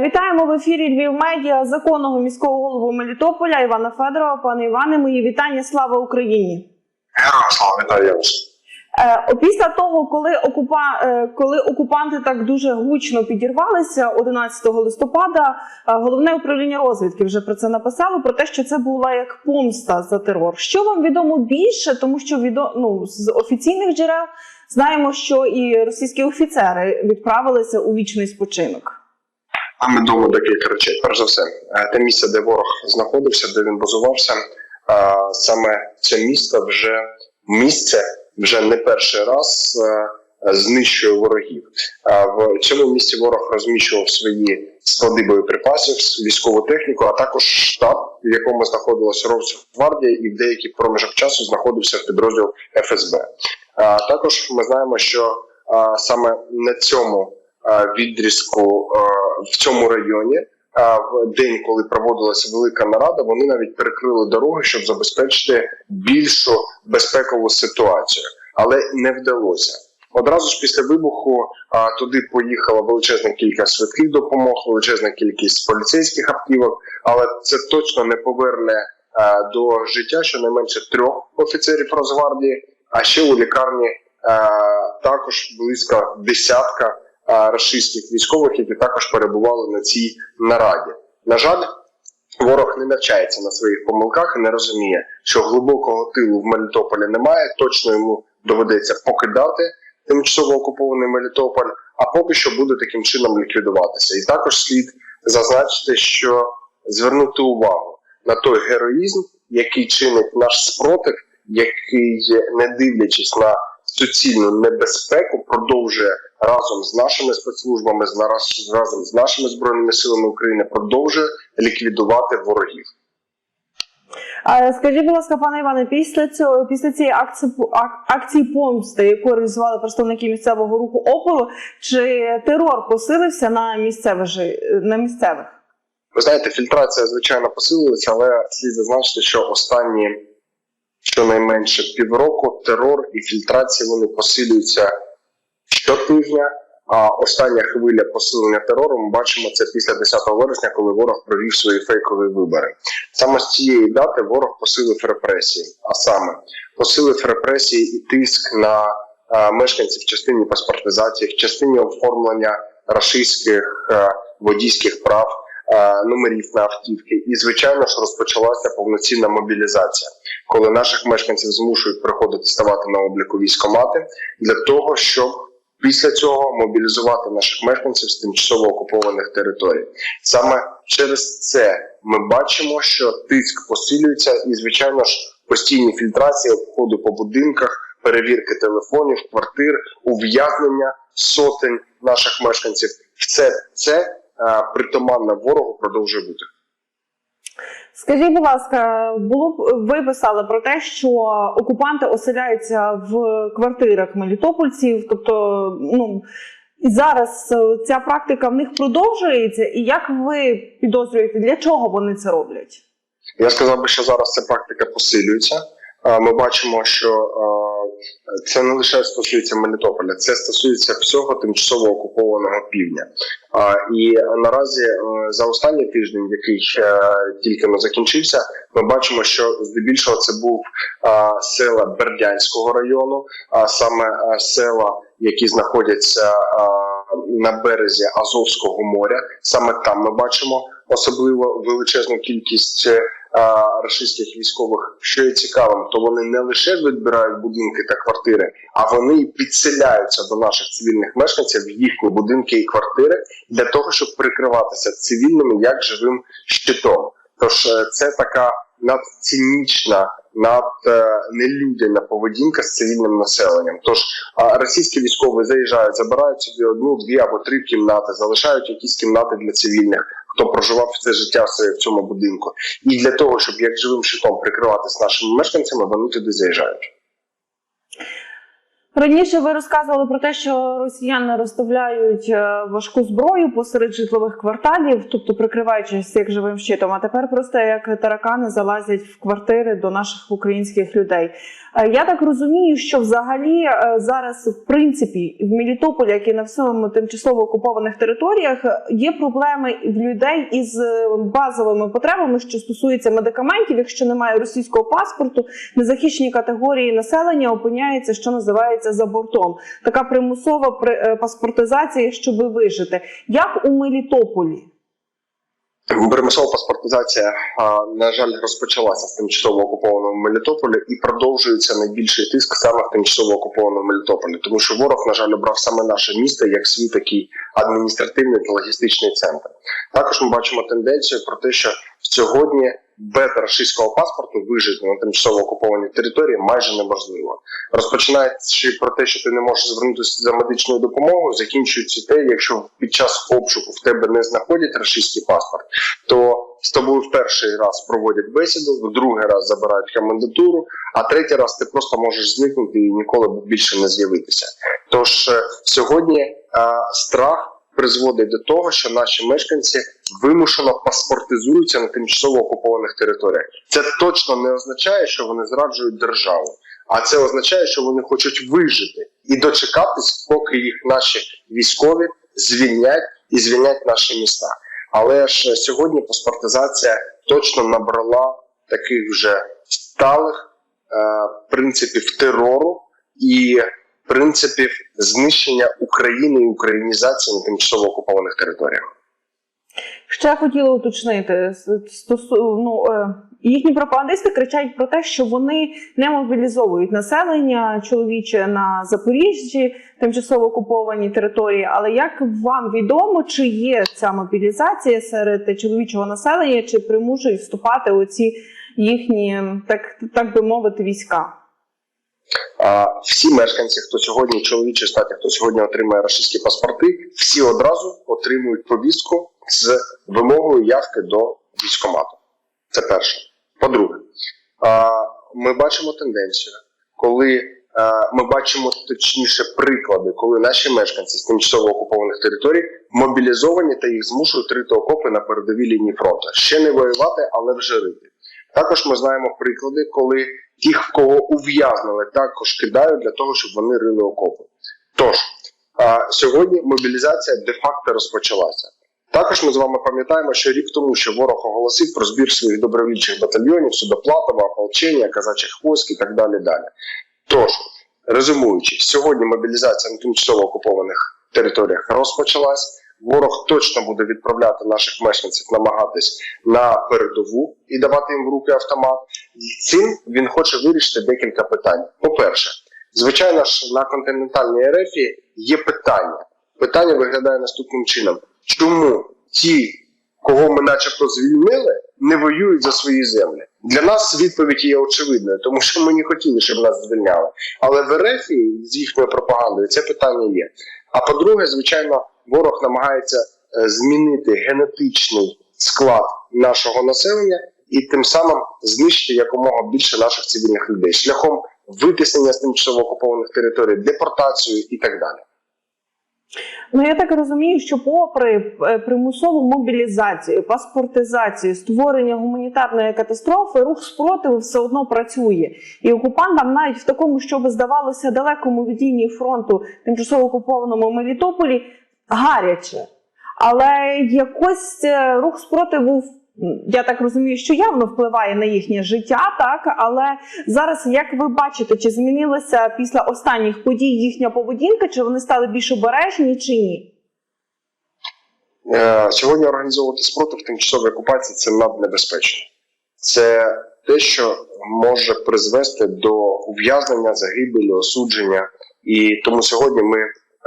Вітаємо в ефірі Львів Медіа законного міського голову Мелітополя Івана Федорова. Пане Іване, мої вітання. Слава Україні! Героям слава вітаю вас. Е, Після того, коли окупа е, коли окупанти так дуже гучно підірвалися 11 листопада, е, головне управління розвідки вже про це написало про те, що це була як помста за терор. Що вам відомо більше, тому що відо... ну, з офіційних джерел знаємо, що і російські офіцери відправилися у вічний спочинок. Нам відомо декілька речей. Перш за все, е, те місце, де ворог знаходився, де він базувався, е, саме це місто вже місце вже не перший раз е, знищує ворогів. В цьому місці ворог розміщував свої склади боєприпасів, військову техніку, а також штаб, в якому знаходилася Росгвардія, і в деякий проміжок часу знаходився підрозділ ФСБ. Також ми знаємо, що саме на цьому відрізку е, в цьому районі. В день, коли проводилася велика нарада, вони навіть перекрили дороги, щоб забезпечити більшу безпекову ситуацію, але не вдалося. Одразу ж після вибуху а, туди поїхала величезна кількість швидких допомог, величезна кількість поліцейських автівок, але це точно не поверне а, до життя щонайменше трьох офіцерів Росгвардії, а ще у лікарні а, також близько десятка рашистських військових, які також перебували на цій нараді. На жаль, ворог не навчається на своїх помилках і не розуміє, що глибокого тилу в Мелітополі немає. Точно йому доведеться покидати тимчасово окупований Мелітополь, а поки що буде таким чином ліквідуватися. І також слід зазначити, що звернути увагу на той героїзм, який чинить наш спротив, який, не дивлячись на суцільну небезпеку, продовжує разом з нашими спецслужбами, з разом з нашими збройними силами України, продовжує ліквідувати ворогів. Скажіть, будь ласка, пане Іване, після цього, після цієї акції акції помсти, яку реалізували представники місцевого руху опору, чи терор посилився на місцевих на місцевих? Ви знаєте, фільтрація звичайно посилилася, але слід зазначити, що останні щонайменше півроку терор і фільтрація вони посилюються щотижня. А остання хвиля посилення терору ми бачимо це після 10 вересня, коли ворог провів свої фейкові вибори. Саме з цієї дати ворог посилив репресії, а саме посилив репресії і тиск на е, мешканців в частині паспортизації, в частині оформлення рашистських е, водійських прав, е, номерів на автівки. І звичайно ж розпочалася повноцінна мобілізація, коли наших мешканців змушують приходити ставати на обліку військомати для того, щоб після цього мобілізувати наших мешканців з тимчасово окупованих територій. Саме через це ми бачимо, що тиск посилюється, і звичайно ж постійні фільтрації, обходи по будинках, перевірки телефонів, квартир, ув'язнення сотень наших мешканців. Все це е, притаманно ворогу продовжує бути. Скажіть, будь ласка, було б ви писали про те, що окупанти оселяються в квартирах мелітопольців, тобто ну. Зараз е, ця практика в них продовжується, і як ви підозрюєте, для чого вони це роблять? Я сказав би, що зараз ця практика посилюється. Ми бачимо, що це не лише стосується Мелітополя, це стосується всього тимчасово окупованого півдня. І наразі за останній тиждень, який тільки не закінчився, ми бачимо, що здебільшого це був села Бердянського району, а саме села, які знаходяться на березі Азовського моря. Саме там ми бачимо особливо величезну кількість е, російських військових, що є цікавим, то вони не лише відбирають будинки та квартири, а вони підселяються до наших цивільних мешканців в їхні будинки і квартири для того, щоб прикриватися цивільними як живим щитом. Тож е, це така надцинічна, над е, нелюдяна поведінка з цивільним населенням. Тож російські військові заїжджають, забирають собі одну, дві або три кімнати, залишають якісь кімнати для цивільних, хто проживав все життя своє в цьому будинку. І для того, щоб як живим щитом прикриватися нашими мешканцями, вони туди заїжджають. Раніше ви розказували про те, що росіяни розставляють е, важку зброю посеред житлових кварталів, тобто прикриваючись як живим щитом. А тепер просто як таракани залазять в квартири до наших українських людей. Е, Я так розумію, що взагалі е, зараз, в принципі, в Мелітополі, як і на всьому тимчасово окупованих територіях, є проблеми в людей із базовими потребами, що стосуються медикаментів. Якщо немає російського паспорту, незахищені категорії населення опиняються, що називається за бортом. Така примусова е, паспортизація, щоб вижити. Як у Мелітополі? Примусова паспортизація, на жаль, розпочалася з тимчасово окупованого Мелітополя і продовжується найбільший тиск саме в тимчасово окупованому Мелітополі, тому що ворог, на жаль, обрав саме наше місто як свій такий адміністративний та логістичний центр. Також ми бачимо тенденцію про те, що сьогодні без російського паспорту вижити на тимчасово окупованій території майже неможливо. Розпочинаючи про те, що ти не можеш звернутися за медичною допомогою, закінчується те, якщо під час обшуку в тебе не знаходять російський паспорт, то з тобою в перший раз проводять бесіду, в другий раз забирають комендатуру, а третій раз ти просто можеш зникнути і ніколи більше не з'явитися. Тож е, сьогодні е, страх призводить до того, що наші мешканці вимушено паспортизуються на тимчасово окупованих територіях. Це точно не означає, що вони зраджують державу, а це означає, що вони хочуть вижити і дочекатись, поки їх наші військові звільнять і звільнять наші міста. Але ж сьогодні паспортизація точно набрала таких вже сталих е, принципів терору і принципів знищення України і українізації на тимчасово окупованих територіях. Ще хотіла уточнити ну, е, їхні пропагандисти кричать про те, що вони не мобілізовують населення чоловіче на Запоріжжі, тимчасово окуповані території. Але як вам відомо, чи є ця мобілізація серед чоловічого населення, чи примушують вступати у ці їхні, так, так би мовити, війська? А всі мешканці, хто сьогодні чоловічої статі, хто сьогодні отримує російські паспорти, всі одразу отримують повістку з вимогою явки до військкомату. Це перше. По-друге, ми бачимо тенденцію, коли ми бачимо точніше приклади, коли наші мешканці з тимчасово окупованих територій мобілізовані та їх змушують рити окопи на передовій лінії фронту. Ще не воювати, але вже рити. Також ми знаємо приклади, коли тих, кого ув'язнили, також кидають для того, щоб вони рили окопи. Тож а, сьогодні мобілізація де-факто розпочалася. Також ми з вами пам'ятаємо, що рік тому, що ворог оголосив про збір своїх добровільчих батальйонів, Судоплатова, ополчення, казачих військ і так далі. далі. Тож, резюмуючи, сьогодні мобілізація на тимчасово окупованих територіях розпочалась. Ворог точно буде відправляти наших мешканців намагатись на передову і давати їм в руки автомат. Цим він хоче вирішити декілька питань. По-перше, звичайно ж, на континентальній Ерефії є питання. Питання виглядає наступним чином: чому ті, кого ми начебто звільнили, не воюють за свої землі? Для нас відповідь є очевидною, тому що ми не хотіли, щоб нас звільняли. Але в Ерефії з їхньою пропагандою це питання є. А по-друге, звичайно, ворог намагається е, змінити генетичний склад нашого населення і тим самим знищити якомога більше наших цивільних людей шляхом витиснення з тимчасово окупованих територій, депортацію і так далі. Ну я так розумію, що попри е, примусову мобілізацію, паспортизацію, створення гуманітарної катастрофи, рух спротиву все одно працює. І окупантам, навіть в такому, що би здавалося далекому від лінії фронту, тимчасово окупованому Мелітополі, гаряче. Але якось е, рух спротиву. Я так розумію, що явно впливає на їхнє життя, так але зараз, як ви бачите, чи змінилася після останніх подій їхня поведінка, чи вони стали більш обережні, чи ні? Е, Сьогодні організовувати спротив тимчасової окупації це наднебезпечно. Це те, що може призвести до ув'язнення, загибелі, осудження. І тому сьогодні ми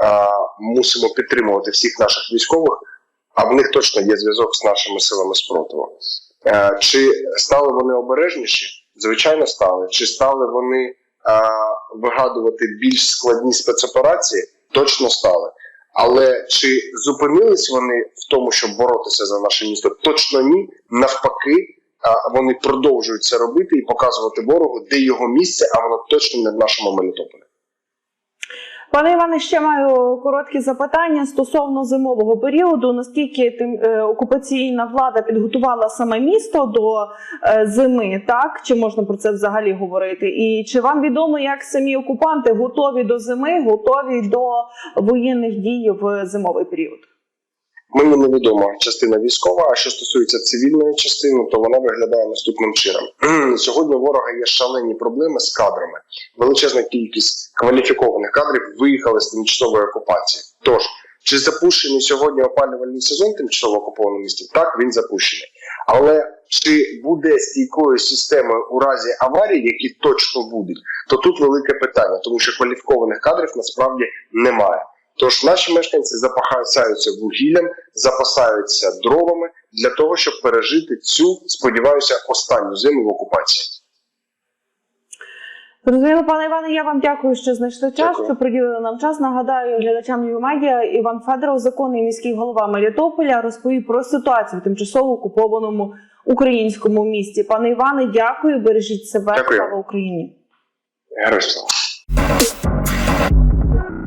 а, мусимо підтримувати всіх наших військових, а в них точно є зв'язок з нашими силами спротиву. Е, чи стали вони обережніші? Звичайно, стали. Чи стали вони вигадувати більш складні спецоперації? Точно стали. Але чи зупинились вони в тому, щоб боротися за наше місто? Точно ні. Навпаки, вони продовжують це робити і показувати ворогу, де його місце, а воно точно не в нашому Мелітополі. Пане Іване, ще маю короткі запитання стосовно зимового періоду. Наскільки тим е, окупаційна влада підготувала саме місто до е, зими, так чи можна про це взагалі говорити? І чи вам відомо, як самі окупанти готові до зими, готові до воєнних дій в зимовий період? Мені невідома частина військова. А що стосується цивільної частини, то вона виглядає наступним чином. Сьогодні ворога є шалені проблеми з кадрами. Величезна кількість кваліфікованих кадрів виїхали з тимчасової окупації. Тож чи запущений сьогодні опалювальний сезон тимчасово окупованому місті? Так, він запущений. Але чи буде стійкою системою у разі аварії, які точно будуть, то тут велике питання, тому що кваліфікованих кадрів насправді немає. Тож наші мешканці запасаються вугіллям, запасаються дровами для того, щоб пережити цю, сподіваюся, останню зиму в окупації. Зрозуміло, пане Іване, я вам дякую, що знайшли час, Дякую. що приділили нам час. Нагадаю глядачам Ньюмедіа Іван Федоров, законний міський голова Мелітополя, розповів про ситуацію в тимчасово окупованому українському місті. Пане Іване, дякую, бережіть себе. Дякую. Слава Україні. Героям слава.